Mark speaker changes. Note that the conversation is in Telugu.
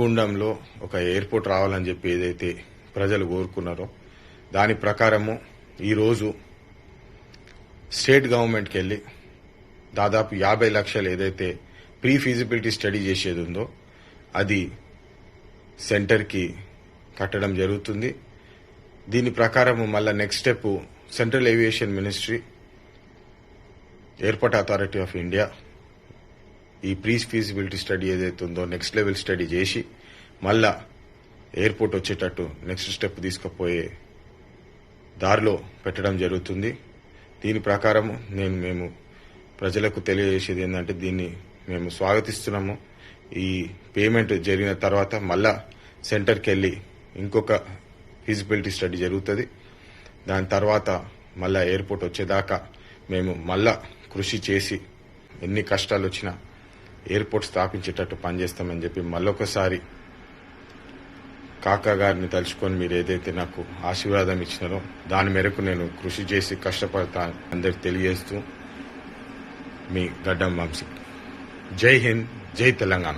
Speaker 1: నల్గొండంలో ఒక ఎయిర్పోర్ట్ రావాలని చెప్పి ఏదైతే ప్రజలు కోరుకున్నారో దాని ప్రకారము ఈరోజు స్టేట్ గవర్నమెంట్కి వెళ్ళి దాదాపు యాభై లక్షలు ఏదైతే ప్రీ ఫీజిబిలిటీ స్టడీ చేసేది ఉందో అది సెంటర్కి కట్టడం జరుగుతుంది. దీని ప్రకారము మళ్ళా next step central aviation ministry airport authority of India ఈ ప్రీ ఫీజిబిలిటీ స్టడీ ఏదైతే ఉందో నెక్స్ట్ లెవెల్ స్టడీ చేసి మళ్ళా ఎయిర్పోర్ట్ వచ్చేటట్టు నెక్స్ట్ స్టెప్ తీసుకుపోయే దారిలో పెట్టడం జరుగుతుంది. దీని ప్రకారం నేను మేము ప్రజలకు తెలియజేసేది ఏంటంటే దీన్ని మేము స్వాగతిస్తున్నాము. ఈ పేమెంట్ జరిగిన తర్వాత మళ్ళా సెంటర్కి వెళ్ళి ఇంకొక ఫీజిబిలిటీ స్టడీ జరుగుతుంది. దాని తర్వాత మళ్ళా ఎయిర్పోర్ట్ వచ్చేదాకా మేము మళ్ళా కృషి చేసి ఎన్ని కష్టాలు వచ్చినా ఎయిర్పోర్ట్ స్థాపించేటట్టు పనిచేస్తామని చెప్పి మళ్ళొకసారి కాకా గారిని తలుచుకొని మీరు ఏదైతే నాకు ఆశీర్వాదం ఇచ్చినారో దాని మేరకు నేను కృషి చేసి కష్టపడతా అందరికి తెలియజేస్తూ మీ గడ్డం వంశీ. జై హింద్ జై తెలంగాణ.